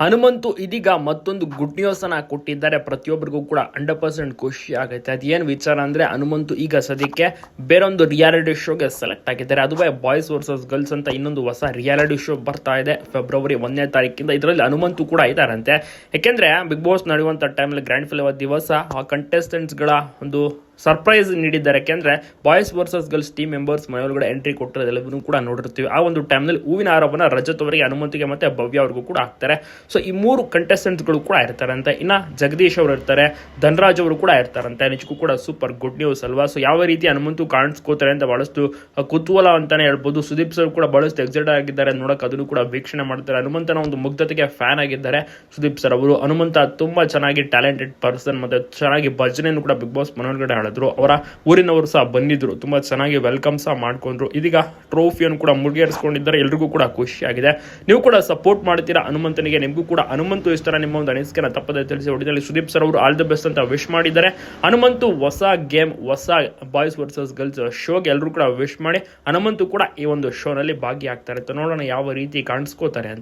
ಹನುಮಂತು ಇದೀಗ ಮತ್ತೊಂದು good news ಅನ್ನ ಕೊಟ್ಟಿದ್ದಾರೆ. ಪ್ರತಿಯೊಬ್ಬರಿಗೂ ಕೂಡ ಹಂಡ್ರೆಡ್ ಪರ್ಸೆಂಟ್ ಖುಷಿ ಆಗುತ್ತೆ ಅದೇನು ವಿಚಾರ ಅಂದ್ರೆ ಹನುಮಂತು ಈಗ ಸದ್ಯಕ್ಕೆ ಬೇರೊಂದು ರಿಯಾಲಿಟಿ ಶೋಗೆ ಸೆಲೆಕ್ಟ್ ಆಗಿದ್ದಾರೆ. ಅದುವೇ ಬಾಯ್ಸ್ ವರ್ಸಸ್ ಗರ್ಲ್ಸ್ ಅಂತ ಇನ್ನೊಂದು ಹೊಸ ರಿಯಾಲಿಟಿ ಶೋ ಬರ್ತಾ ಇದೆ ಫೆಬ್ರವರಿ ಒಂದನೇ ತಾರೀಕಿಂದ. ಇದರಲ್ಲಿ ಹನುಮಂತು ಕೂಡ ಇದ್ದಾರಂತೆ ಯಾಕೆಂದ್ರೆ ಬಿಗ್ ಬಾಸ್ ನಡೆಯುವಂತ ಟೈಮಲ್ಲಿ ಗ್ರ್ಯಾಂಡ್ ಫಿಲವರ್ ದಿವಸ ಆ ಕಂಟೆಸ್ಟೆಂಟ್ಸ್ಗಳ ಒಂದು ಸರ್ಪ್ರೈಸ್ ನೀಡಿದ್ದಾರೆ. ಯಾಕೆಂದ್ರೆ boys versus girls team members ಮನೆಯೊಳಗಡೆ entry ಕೊಟ್ಟಿರೋದೆಲ್ಲವನ್ನೂ ಕೂಡ ನೋಡಿರ್ತೀವಿ. ಆ ಒಂದು ಟೈಮ್ನಲ್ಲಿ ಹೂವಿನ ಆರೋಪನ ರಜತ್ ಅವರಿಗೆ, ಹನುಮಂತಿಗೆ ಮತ್ತೆ ಭವ್ಯ ಅವ್ರಿಗೂ ಕೂಡ ಹಾಕ್ತಾರೆ. ಸೊ ಈ ಮೂರು ಕಂಟೆಸ್ಟೆಂಟ್ಸ್ಗಳು ಕೂಡ ಇರ್ತಾರಂತೆ. ಇನ್ನ ಜಗದೀಶ್ ಅವರು ಇರ್ತಾರೆ, ಧನರಾಜ್ ಅವರು ಕೂಡ ಇರ್ತಾರಂತೆ. ನಿಜಕ್ಕೂ ಕೂಡ ಸೂಪರ್ ಗುಡ್ ನ್ಯೂಸ್ ಅಲ್ವಾ? ಸೊ ಯಾವ ರೀತಿ ಹನುಮಂತು ಕಾಣಿಸ್ಕೋತಾರೆ ಅಂತ ಬಹಳಷ್ಟು ಕುತೂಹಲ ಅಂತಾನೆ ಹೇಳ್ಬೋದು. ಸುದೀಪ್ ಸರ್ ಕೂಡ ಬಹಳಷ್ಟು ಎಕ್ಸೈಟ್ ಆಗಿದ್ದಾರೆ. ನೋಡಕ್ ಅದನ್ನು ಕೂಡ ವೀಕ್ಷಣೆ ಮಾಡ್ತಾರೆ. ಹನುಮಂತನ ಒಂದು ಮುಗ್ಧತೆಗೆ ಫ್ಯಾನ್ ಆಗಿದ್ದಾರೆ ಸುದೀಪ್ ಸರ್ ಅವರು. ಹನುಮಂತ ತುಂಬಾ ಚೆನ್ನಾಗಿ ಟ್ಯಾಲೆಂಟೆಡ್ ಪರ್ಸನ್ ಮತ್ತೆ ಚೆನ್ನಾಗಿ ಭಜನೆಯನ್ನು ಕೂಡ ಬಿಗ್ ಬಾಸ್ ಮನೊಳಗಡೆ ಆಡಿದ್ರು ಅವರ ಊರಿನವರು ಸಹ ಬಂದಿದ್ರು. ತುಂಬಾ ಚೆನ್ನಾಗಿ ವೆಲ್ಕಮ್ ಸಹ ಮಾಡ್ಕೊಂಡ್ರು. ಇದೀಗ ಟ್ರೋಫಿಯನ್ನು ಕೂಡ ಮುಡಿಗೇರಿಸ್ಕೊಂಡಿದ್ದಾರೆ ಎಲ್ರಿಗೂ ಕೂಡ ಖುಷಿಯಾಗಿದೆ. ನೀವು ಕೂಡ ಸಪೋರ್ಟ್ ಮಾಡ್ತೀರಾ ಹನುಮಂತನಿಗೆ? ನಿಮಗೂ ಕೂಡ ಹನುಮಂತು ಇಷ್ಟರ ನಿಮ್ಮ ಒಂದು ಅನಿಸಿಕೆನ ತಪ್ಪದೆ ತಿಳಿಸಿ. ಹೊಡಿದಲ್ಲಿ ಸುದೀಪ್ ಸರ್ ಅವರು ಆಲ್ ದ ಬೆಸ್ಟ್ ಅಂತ ವಿಶ್ ಮಾಡಿದ್ದಾರೆ. ಹನುಮಂತು ಹೊಸ ಗೇಮ್ ಹೊಸ ಬಾಯ್ಸ್ ವರ್ಸಸ್ ಗರ್ಲ್ಸ್ ಶೋಗೆ ಎಲ್ಲರೂ ಕೂಡ ವಿಶ್ ಮಾಡಿ. ಹನುಮಂತು ಕೂಡ ಈ ಒಂದು ಶೋನಲ್ಲಿ ಭಾಗಿಯಾಗ್ತಾರೆ ಅಂತ ನೋಡೋಣ. ಯಾವ ರೀತಿ ಕಾಣಿಸ್ಕೋತಾರೆ ಅಂತ.